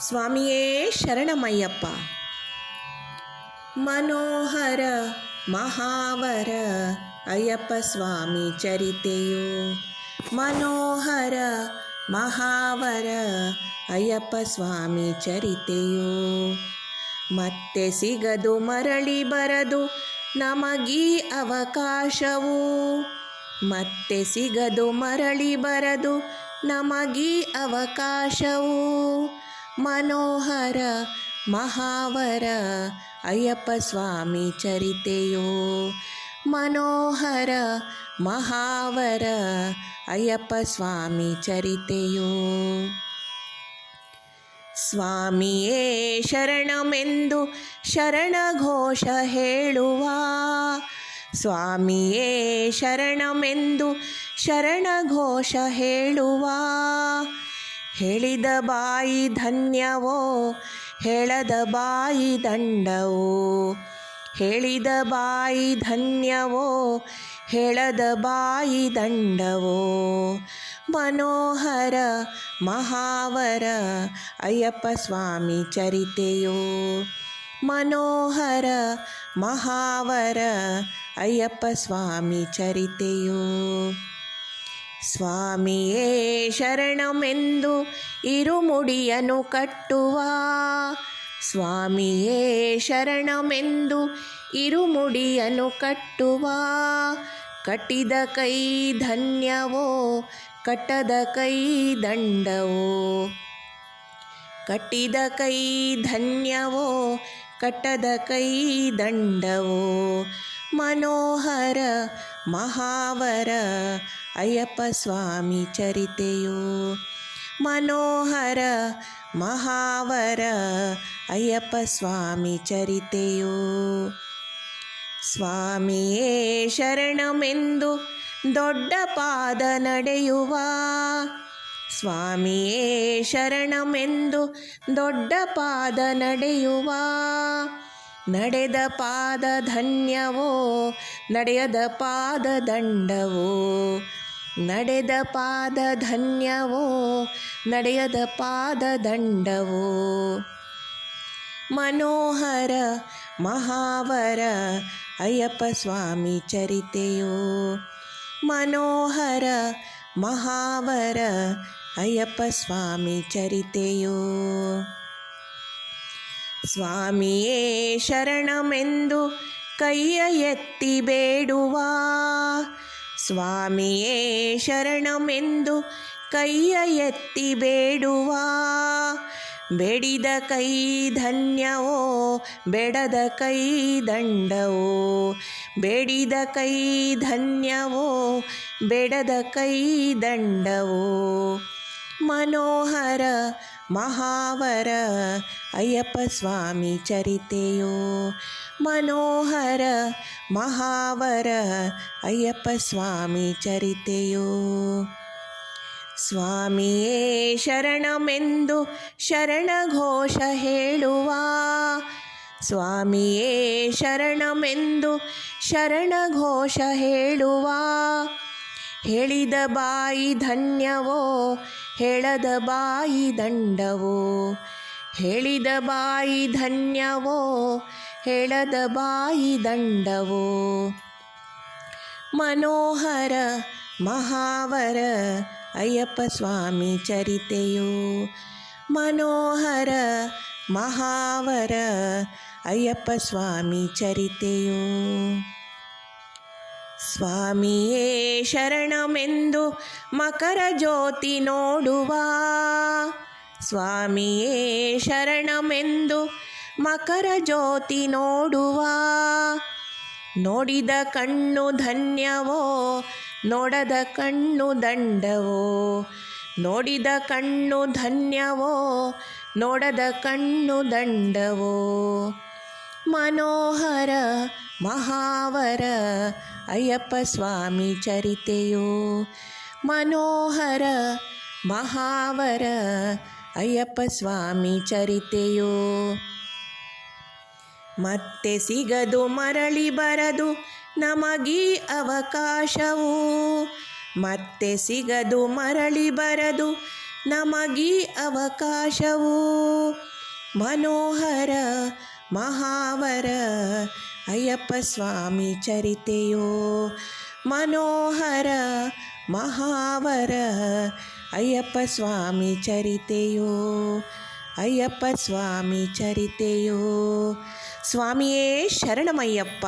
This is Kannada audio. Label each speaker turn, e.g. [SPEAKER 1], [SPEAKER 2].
[SPEAKER 1] ಸ್ವಾಮಿಯೇ ಶರಣಮಯ್ಯಪ್ಪ. ಮನೋಹರ ಮಹಾವರ ಅಯ್ಯಪ್ಪ ಸ್ವಾಮಿ ಚರಿತೆಯು. ಮನೋಹರ ಮಹಾವರ ಅಯ್ಯಪ್ಪ ಸ್ವಾಮಿ ಚರಿತೆಯು. ಮತ್ತೆ ಸಿಗದು ಮರಳಿ ಬರದು ನಮಗೀ ಅವಕಾಶವು. ಮತ್ತೆ ಸಿಗದು ಮರಳಿ ಬರದು ನಮಗೀ ಅವಕಾಶವು. ಮನೋಹರ ಮಹಾವರ ಅಯ್ಯಪ್ಪ ಸ್ವಾಮಿ ಚರಿತೆಯೋ. ಮನೋಹರ ಮಹಾವರ ಅಯ್ಯಪ್ಪ ಸ್ವಾಮಿ ಚರಿತೆಯೋ. ಸ್ವಾಮಿಯೇ ಶರಣಮೆಂದು ಶರಣಘೋಷ ಹೇಳುವ. ಸ್ವಾಮಿಯೇ ಶರಣಮೆಂದು ಶರಣಘೋಷ ಹೇಳುವ. ಹೇಳಿದ ಬಾಯಿ ಧನ್ಯವೋ, ಹೇಳದ ಬಾಯಿ ದಂಡವೋ. ಹೇಳಿದ ಬಾಯಿ ಧನ್ಯವೋ, ಹೇಳದ ಬಾಯಿ ದಂಡವೋ. ಮನೋಹರ ಮಹಾವರ ಅಯ್ಯಪ್ಪ ಸ್ವಾಮಿ ಚರಿತೆಯೋ. ಮನೋಹರ ಮಹಾವರ ಅಯ್ಯಪ್ಪ ಸ್ವಾಮಿ ಚರಿತೆಯೋ. ಸ್ವಾಮಿಯೇ ಶರಣಮೆಂದು ಇರುಮುಡಿಯನು ಕಟ್ಟುವ. ಸ್ವಾಮಿಯೇ ಶರಣಮೆಂದು ಇರುಮುಡಿಯನು ಕಟ್ಟುವ. ಕಟ್ಟಿದ ಕೈ ಧನ್ಯವೋ, ಕಟ್ಟದ ಕೈ ದಂಡವೋ. ಕಟ್ಟಿದ ಕೈ ಧನ್ಯವೋ, ಕಟ್ಟದ ಕೈ ದಂಡವೋ. ಮನೋಹರ ಮಹಾವರ ಅಯ್ಯಪ್ಪ ಸ್ವಾಮಿ ಚರಿತೆಯೋ. ಮನೋಹರ ಮಹಾವರ ಅಯ್ಯಪ್ಪ ಸ್ವಾಮಿ ಚರಿತೆಯೋ. ಸ್ವಾಮಿಯೇ ಶರಣಮೆಂದು ದೊಡ್ಡ ಪಾದ ನಡೆಯುವ. ಸ್ವಾಮಿಯೇ ಶರಣಮೆಂದು ದೊಡ್ಡ ಪಾದ ನಡೆಯುವ. ನಡೆದ ಪಾದ ಧನ್ಯವೋ, ನಡೆಯದ ಪಾದ ದಂಡವೋ. ನಡೆದ ಪಾದ ಧನ್ಯವೋ, ನಡೆಯದ ಪಾದ ದಂಡವೋ. ಮನೋಹರ ಮಹಾವರ ಅಯ್ಯಪ್ಪ ಸ್ವಾಮಿ ಚರಿತೆಯೋ. ಮನೋಹರ ಮಹಾವರ ಅಯ್ಯಪ್ಪ ಸ್ವಾಮಿ ಚರಿತೆಯೋ. ಸ್ವಾಮಿಯೇ ಶರಣಮೆಂದು ಕೈಯ ಎತ್ತಿ ಬೇಡುವ ಸ್ವಾಮಿಯೇ ಶರಣಮೆಂದು ಕೈಯ ಎತ್ತಿ ಬೇಡುವ. ಬೇಡಿದ ಕೈ ಧನ್ಯವೋ, ಬೆಡದ ಕೈ ದಂಡವೋ. ಬೇಡಿದ ಕೈ ಧನ್ಯವೋ, ಬೇಡದ ಕೈ ದಂಡವೋ. ಮನೋಹರ ಮಹಾವರ ಅಯ್ಯಪ್ಪ ಸ್ವಾಮಿ ಚರಿತೆಯೋ. ಮನೋಹರ ಮಹಾವರ ಅಯ್ಯಪ್ಪ ಸ್ವಾಮಿ ಚರಿತೆಯೋ. ಸ್ವಾಮಿಯೇ ಶರಣಮೆಂದು ಶರಣಘೋಷ ಹೇಳುವ. ಸ್ವಾಮಿಯೇ ಶರಣಮೆಂದು ಶರಣಘೋಷ ಹೇಳುವ. ಹೇಳಿದ ಬಾಯಿ ಧನ್ಯವೋ, ಹೇಳದ ಬಾಯಿ ದಂಡವೋ. ಹೇಳಿದ ಬಾಯಿ ಧನ್ಯವೋ, ಹೇಳದ ಬಾಯಿ ದಂಡವೋ. ಮನೋಹರ ಮಹಾವರ ಅಯ್ಯಪ್ಪ ಸ್ವಾಮಿ ಚರಿತೆಯೋ. ಮನೋಹರ ಮಹಾವರ ಅಯ್ಯಪ್ಪ ಸ್ವಾಮಿ ಚರಿತೆಯೋ. ಸ್ವಾಮಿಯೇ ಶರಣಮೆಂದು ಮಕರ ಜ್ಯೋತಿ ನೋಡುವ. ಸ್ವಾಮಿಯೇ ಶರಣಮೆಂದು ಮಕರ ಜ್ಯೋತಿ ನೋಡುವ. ನೋಡಿದ ಕಣ್ಣು ಧನ್ಯವೋ, ನೋಡದ ಕಣ್ಣು ದಂಡವೋ. ನೋಡಿದ ಕಣ್ಣು ಧನ್ಯವೋ, ನೋಡದ ಕಣ್ಣು ದಂಡವೋ. ಮನೋಹರ ಮಹಾವರ ಅಯ್ಯಪ್ಪ ಸ್ವಾಮಿ ಚರಿತೆಯೋ. ಮನೋಹರ ಮಹಾವರ ಅಯ್ಯಪ್ಪ ಸ್ವಾಮಿ ಚರಿತೆಯೋ. ಮತ್ತೆ ಸಿಗದು ಮರಳಿ ಬರದು ನಮಗೀ ಅವಕಾಶವು. ಮತ್ತೆ ಸಿಗದು ಮರಳಿ ಬರದು ನಮಗೀ ಅವಕಾಶವು. ಮನೋಹರ ಮಹಾವರ ಅಯ್ಯಪ್ಪ ಸ್ವಾಮಿ ಚರಿತೆಯೋ ಮನೋಹರ ಮಹಾವರ ಅಯ್ಯಪ್ಪ ಸ್ವಾಮಿ ಚರಿತೆಯೋ ಅಯ್ಯಪ್ಪ ಸ್ವಾಮಿ ಚರಿತೆಯೋ. ಸ್ವಾಮಿಯೇ ಶರಣಮಯ್ಯಪ್ಪ.